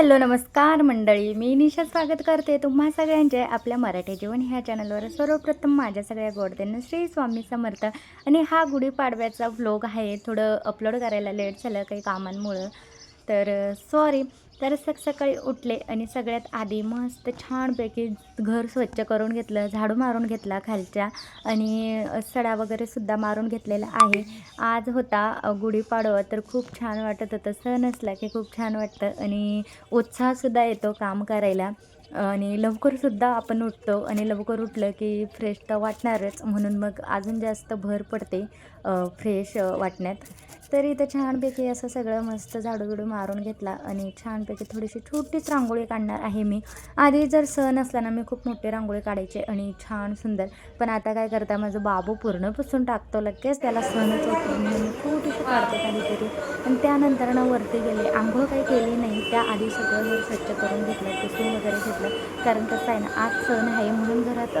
Hello नमस्कार मंडळी. मी निशा स्वागत करते तुम्हा सगळ्यांचे आपल्या मराठी जीवन ह्या चॅनलवर. सर्वप्रथम माझ्या सगळ्या गोडतेनं श्री स्वामी समर्थ. आणि हा गुढीपाडव्याचा व्लॉग आहे. थोडं अपलोड करायला लेट झालं काही कामांमुळं. तर सॉरी तर सकाळी उठले आणि सगळ्यात आधी मस्त छानपैकी घर स्वच्छ करून घेतलं झाडू मारून घेतला खालच्या आणि सडा वगैरे सुद्धा मारून घेतलेला आहे. आज होता गुढीपाडवा तर खूप छान वाटत होतं. सण असला की खूप छान वाटतं आणि उत्साहसुद्धा येतो काम करायला. आणि लवकरसुद्धा आपण उठतो आणि लवकर उठलं की फ्रेश तर वाटणारच. म्हणून मग अजून जास्त भर पडते फ्रेश वाटण्यात. तर इथं छानपैकी असं सगळं मस्त झाडूबिडू मारून घेतला आणि छान छानपैकी थोडीशी छोटीच रांगोळी काढणार आहे मी. आधी जर सण असला ना मी खूप मोठी रांगोळी काढायचे आणि छान सुंदर. पण आता काय करता माझं बाबू पूर्ण पुसून टाकतो लगेच. त्याला सणच होतो मी छोटीशी काढते काहीतरी आणि त्यानंतर ना वरती गेले. आंघोळ काही केली नाही. त्याआधी सगळं घर स्वच्छ करून घेतलं पुसून वगैरे घेतलं. कारण कसं आहे ना आज सण आहे म्हणून घरात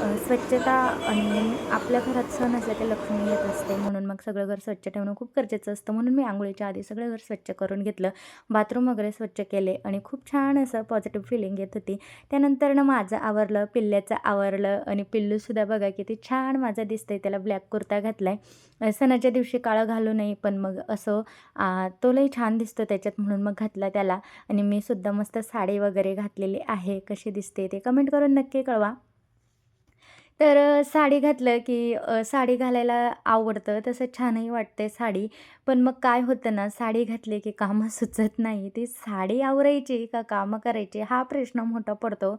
स्वच्छता आणि आपल्या घरात सण असला की लक्ष्मी येत असते. म्हणून मग सगळं घर स्वच्छ ठेवणं खूप गरजेचं असतं. म्हणून मी आंघोळीच्या आधी सगळं घर स्वच्छ करून घेतलं. बाथरूम वगैरे स्वच्छ केले आणि खूप छान असं पॉझिटिव्ह फिलिंग येत होती. त्यानंतर ना माझं आवरलं पिल्ल्याचं आवरलं आणि पिल्लूसुद्धा बघा किती छान माझं दिसतंय. त्याला ब्लॅक कुर्ता घातला आहे सणाच्या दिवशी काळं घालू नये पण मग असं तो लई छान दिसतो त्याच्यात म्हणून मग घातला त्याला. आणि मी सुद्धा मस्त साडी वगैरे घातलेली आहे. कशी दिसते ते कमेंट करून नक्की कळवा. तर अ, साडी घातलं की अ, साडी घालायला आवडतं तसं छानही वाटते साडी. पण मग काय होतं ना साडी घातली की कामं सुचत नाही. ती साडी आवरायची का कामं करायची हा प्रश्न मोठा पडतो.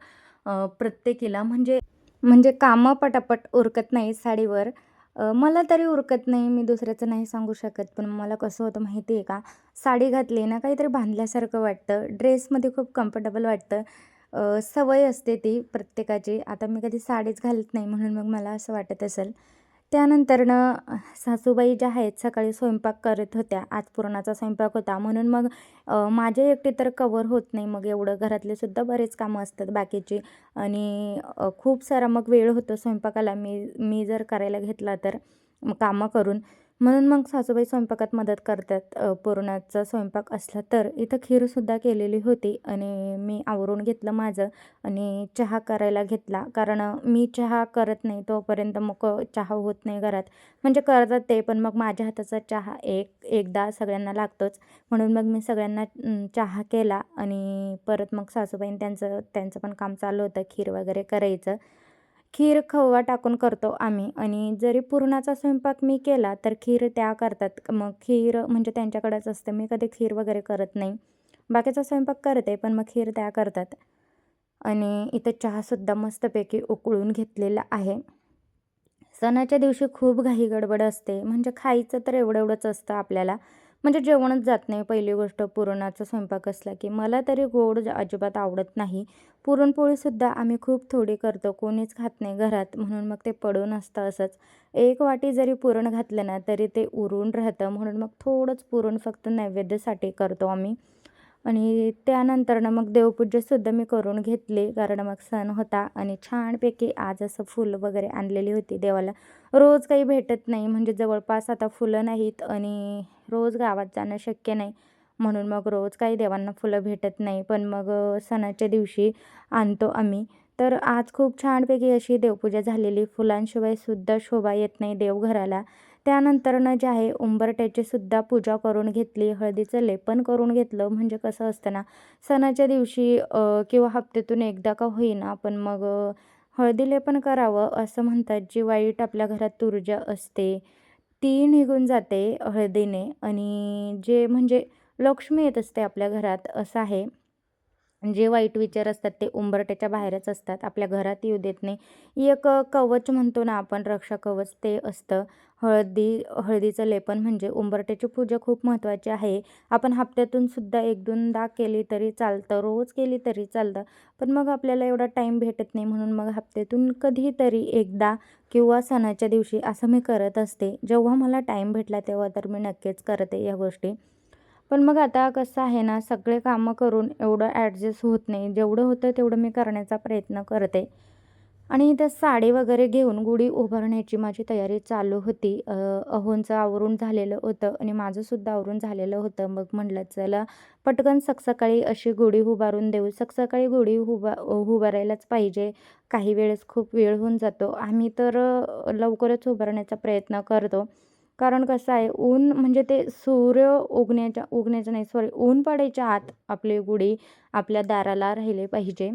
अ, प्रत्येकीला. म्हणजे म्हणजे कामं पटापट उरकत नाही साडीवर. अ, मला तरी उरकत नाही मी दुसऱ्याचं नाही सांगू शकत. पण मला कसं होतं माहिती आहे का साडी घातली ना काहीतरी बांधल्यासारखं वाटतं. ड्रेसमध्ये खूप कम्फर्टेबल वाटतं. सवय असते ती प्रत्येकाची. आता मी कधी साडीच घालत नाही म्हणून मग मला असं वाटत असेल. त्यानंतरनं सासूबाई ज्या आहेत सकाळी स्वयंपाक करत होत्या. आज पुरणाचा स्वयंपाक होता. म्हणून मग माझ्या एकटी तर कवर होत नाही. मग एवढं घरातले सुद्धा बरेच कामं असतात बाकीची. आणि खूप सारा मग वेळ होतो स्वयंपाकाला. मी मी जर करायला घेतला तर कामं करून. म्हणून मग सासूबाई स्वयंपाकात मदत करतात. पुरणाचा स्वयंपाक असला तर. इथं खीरसुद्धा केलेली होती आणि मी आवरून घेतलं माझं आणि चहा करायला घेतला. कारण मी चहा करत नाही तोपर्यंत मग चहा होत नाही घरात. म्हणजे करतात ते पण मग माझ्या हाताचा चहा एक एकदा सगळ्यांना लागतोच. म्हणून मग मी सगळ्यांना चहा केला आणि परत मग सासूबाईन त्यांचं त्यांचं पण काम चालू होतं. खीर वगैरे करायचं. खीर खवा टाकून करतो आम्ही. आणि जरी पुरणाचा स्वयंपाक मी केला तर खीर त्या करतात. मग खीर म्हणजे त्यांच्याकडेच असतं. मी कधी खीर वगैरे करत नाही. बाकीचा स्वयंपाक करते पण मग खीर त्या करतात. आणि इथं चहासुद्धा मस्तपैकी उकळून घेतलेला आहे. सणाच्या दिवशी खूप घाई गडबड असते. म्हणजे खायचं तर एवढं एवढंच असतं आपल्याला. म्हणजे जेवणच जात नाही पहिली गोष्ट पुरणाचा स्वयंपाक असला की. मला तरी गोड अजिबात आवडत नाही. पुरणपोळीसुद्धा आम्ही खूप थोडी करतो कोणीच खात नाही घरात म्हणून मग ते पडून असतं असंच. एक वाटी जरी पुरण घातलं ना तरी ते उरून राहतं म्हणून मग थोडंच पुरण फक्त नैवेद्यासाठी करतो आम्ही. आणि त्यानंतरनं मग देवपूजासुद्धा मी करून घेतली. कारण मग सण होता आणि छानपैकी आज असं फुलं वगैरे आणलेली होती देवाला. रोज काही भेटत नाही म्हणजे जवळपास आता फुलं नाहीत आणि रोज गावात जाणं शक्य नाही. म्हणून मग रोज काही देवांना फुलं भेटत नाही. पण मग सणाच्या दिवशी आणतो आम्ही. तर आज खूप छानपैकी अशी देवपूजा झालेली. फुलांशिवाय सुद्धा शोभा येत नाही देवघराला. त्यानंतरनं जे आहे उंबरट्याची सुद्धा पूजा करून घेतली हळदीचं लेपन करून घेतलं. म्हणजे कसं असतं ना सणाच्या दिवशी किंवा हप्त्यातून एकदा का होईना पण मग हळदी लेपन करावं असं म्हणतात. जी वाईट आपल्या घरात ऊर्जा असते ती निघून जाते हळदीने. आणि जे म्हणजे लक्ष्मी येत असते आपल्या घरात असं आहे. जे वाईट विचार असतात ते उंबरट्याच्या बाहेरच असतात. आपल्या घरात येऊ देत नाही. एक कवच म्हणतो ना आपण रक्षा कवच ते असतं. हळदी हळदीचं लेपन म्हणजे उंबरट्याची पूजा खूप महत्त्वाची आहे. आपण हप्त्यातून सुद्धा एक दोनदा केली तरी चालतं रोज केली तरी चालतं. पण मग आपल्याला एवढा टाईम भेटत नाही म्हणून मग हप्त्यातून कधीतरी एकदा किंवा सणाच्या दिवशी असं मी करत असते. जेव्हा मला टाईम भेटला तेव्हा तर मी नक्कीच करते या गोष्टी. पण मग आता कसं आहे ना सगळे कामं करून एवढं ॲडजस्ट होत नाही. जेवढं होतं तेवढं मी करण्याचा प्रयत्न करते. आणि इथं साडी वगैरे घेऊन गुढी उभारण्याची माझी तयारी चालू होती. अहोंचं आवरून झालेलं होतं आणि माझंसुद्धा आवरून झालेलं होतं. मग म्हटलं चला पटकन सकसकाळी अशी गुढी उभारून देऊ. सकसकाळी गुढी उभा उभारायलाच पाहिजे. काही वेळेस खूप वेळ होऊन जातो. आम्ही तर लवकरच उभारण्याचा प्रयत्न करतो. कारण कसं आहे ऊन म्हणजे ते सूर्य उगण्याच्या उगण्याच्या नाही सॉरी ऊन पडायच्या आत आपली गुढी आपल्या दाराला राहिले पाहिजे.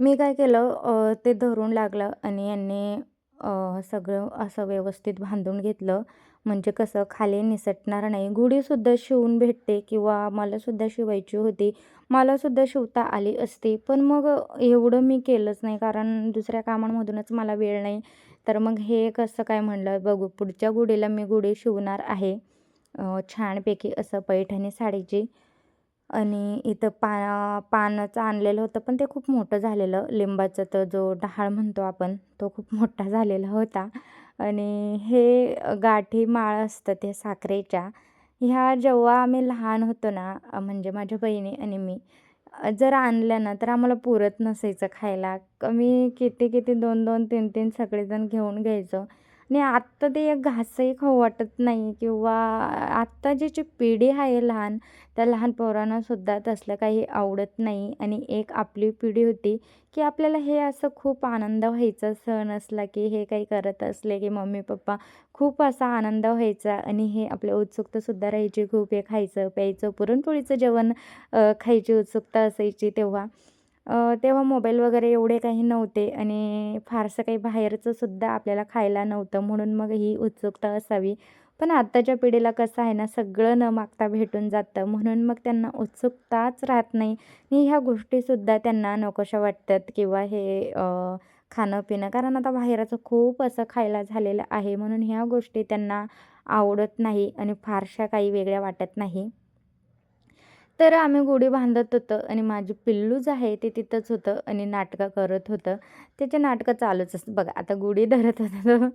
मी काय केलं ते धरून लागलं आणि यांनी सगळं असं व्यवस्थित बांधून घेतलं. म्हणजे कसं खाली निसटणार नाही. गुढीसुद्धा शिवून भेटते किंवा मलासुद्धा शिवायची होती. मलासुद्धा शिवता आली असती. पण मग एवढं मी केलंच नाही. कारण दुसऱ्या कामांमधूनच मला वेळ नाही. तर मग हे कसं काय म्हणलं बघू पुढच्या गुढीला मी गुढी शिवणार आहे. छानपैकी असं पैठणी साडीची आणि इथं पा पानाचं आणलेलं होतं. पण ते खूप मोठं झालेलं. लिंबाचं तर जो डहाळ म्हणतो आपण तो खूप मोठा झालेला होता. आणि हे गाठी माळ असतं ते साखरेच्या ह्या जेव्हा आम्ही लहान होतो ना म्हणजे माझ्या बहिणी आणि मी जर आणल्या ना तर आम्हाला पुरत नसायचं खायला. कमी किती किती दोन दोन तीन तीन सगळेजण घेऊन घ्यायचो. आणि आत्ता ते एक घासही खाऊ वाटत नाही किंवा आत्ता जी जी पिढी आहे लहान त्या लहान पोरांनासुद्धा तसलं काही आवडत नाही. आणि एक आपली पिढी होती की आपल्याला हे असं खूप आनंद व्हायचा सण असला की हे काही करत असले की मम्मी पप्पा खूप असा आनंद व्हायचा आणि हे आपल्या उत्सुकतासुद्धा राहायची. खूप हे खायचं प्यायचं पुरणपोळीचं जेवण खायची उत्सुकता असायची तेव्हा. तेव्हा मोबाईल वगैरे एवढे काही नव्हते आणि फारसं काही बाहेरचं सुद्धा आपल्याला खायला नव्हतं म्हणून मग ही उत्सुकता असावी. पण आत्ताच्या पिढीला कसं आहे ना सगळं न मागता भेटून जातं म्हणून मग त्यांना उत्सुकताच राहत नाही. आणि ह्या गोष्टीसुद्धा त्यांना नकोशा वाटतात किंवा हे खाणं पिणं. कारण आता बाहेरचं खूप असं खायला झालेलं आहे म्हणून ह्या गोष्टी त्यांना आवडत नाही आणि फारशा काही वेगळ्या वाटत नाही. तर आम्ही गुढी बांधत होतं आणि माझे पिल्लू जे आहे ते तिथंच होतं आणि नाटकं करत होतं. त्याचे नाटकं चालूच असतं. बघा आता गुढी धरत होतं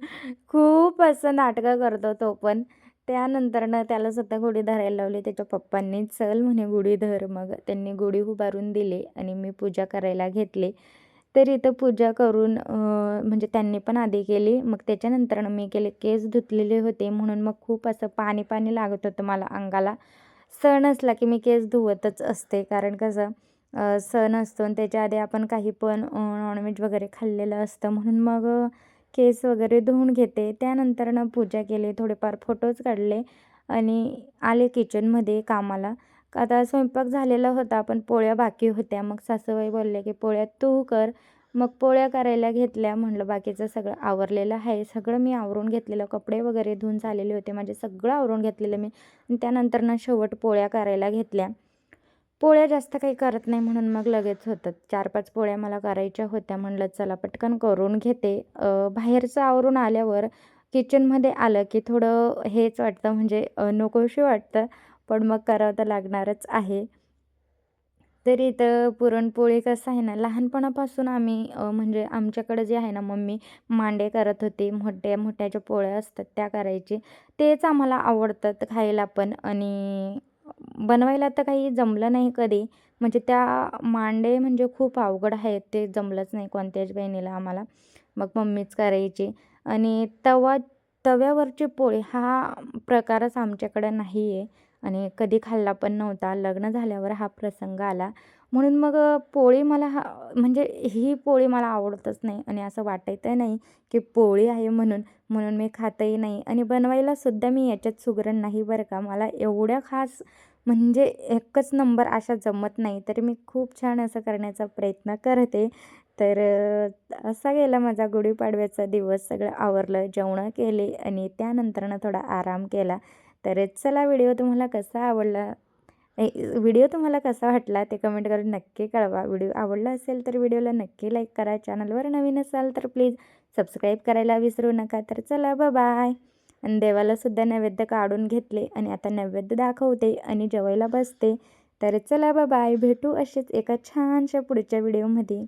खूप असं नाटकं करतो तो पण. त्यानंतरनं त्याला स्वतः गुढी धरायला लावली. त्याच्या पप्पांनी चल म्हणे गुढी धर. मग त्यांनी गुढी उभारून दिली आणि मी पूजा करायला घेतली. तर इथं पूजा करून म्हणजे त्यांनी पण आधी केली. मग त्याच्यानंतरनं मी केले केस धुतलेले होते म्हणून मग खूप असं पाणी पाणी लागत होतं मला अंगाला. सण असला की मी केस धुवतच असते. कारण कसं सण असतो आणि त्याच्या आधी आपण काही पण नॉनव्हेज वगैरे खाल्लेलं असतं. म्हणून मग केस वगैरे धुवून घेते. त्यानंतरनं पूजा केली थोडेफार फोटोज काढले आणि आले किचनमध्ये कामाला. आता स्वयंपाक झालेला होता पण पोळ्या बाकी होत्या. मग सासूबाई बोलले की पोळ्या तू कर मग पोळ्या करायला घेतल्या म्हणलं बाकीचं सगळं आवरलेलं आहे. सगळं मी आवरून घेतलेलं कपडे वगैरे धुवून झालेले होते. माझे सगळं आवरून घेतलेलं मी. त्यानंतर ना शेवट पोळ्या करायला घेतल्या. पोळ्या जास्त काही करत नाही म्हणून मग लगेच होतात. चार पाच पोळ्या मला करायच्या होत्या. म्हणलं चला पटकन करून घेते. बाहेरचं आवरून आल्यावर किचनमध्ये आलं की थोडं हेच वाटतं. म्हणजे नकोशी वाटतं. पण मग करावं तर लागणारच आहे. तर इथं पुरणपोळी कसं आहे ना लहानपणापासून आम्ही म्हणजे आमच्याकडं जे आहे ना मम्मी मांडे करत होती मोठ्या मोठ्याच्या पोळ्या असतात त्या करायची. तेच आम्हाला आवडतात खायला पण आणि बनवायला तर काही जमलं नाही कधी. म्हणजे त्या मांडे म्हणजे खूप अवघड आहेत ते जमलंच नाही कोणत्याच बहिणीला आम्हाला. मग मम्मीच करायची. आणि तवा तव्यावरची पोळी हा प्रकारच आमच्याकडं नाही आहे आणि कधी खाल्ला पण नव्हता. लग्न झाल्यावर हा प्रसंग आला. म्हणून मग पोळी मला हा म्हणजे ही पोळी मला आवडतच नाही आणि असं वाटायचं नाही की पोळी आहे म्हणून म्हणून मी खातही नाही. आणि बनवायला सुद्धा मी याच्यात सुगरण नाही बरं का. मला एवढ्या खास म्हणजे एकच नंबर अशा जमत नाही. तरी मी खूप छान असं करण्याचा प्रयत्न करते. तर असा गेला माझा गुढीपाडव्याचा दिवस. सगळं आवरलं जेवणं केली आणि त्यानंतरनं थोडा आराम केला. तर चला व्हिडिओ तुम्हाला कसा आवडला? व्हिडिओ तुम्हाला कसा वाटला ते कमेंट करून नक्की कळवा. व्हिडिओ आवडला असेल तर व्हिडिओला नक्की लाईक करा. चॅनलवर नवीन असाल तर प्लीज सबस्क्राईब करायला विसरू नका. तर चला बाय आणि देवालासुद्धा नैवेद्य काढून घेतले आणि आता नैवेद्य दाखवते आणि जेवायला बसते. तर चला बाय भेटू असेच एका छानशा पुढच्या व्हिडिओमध्ये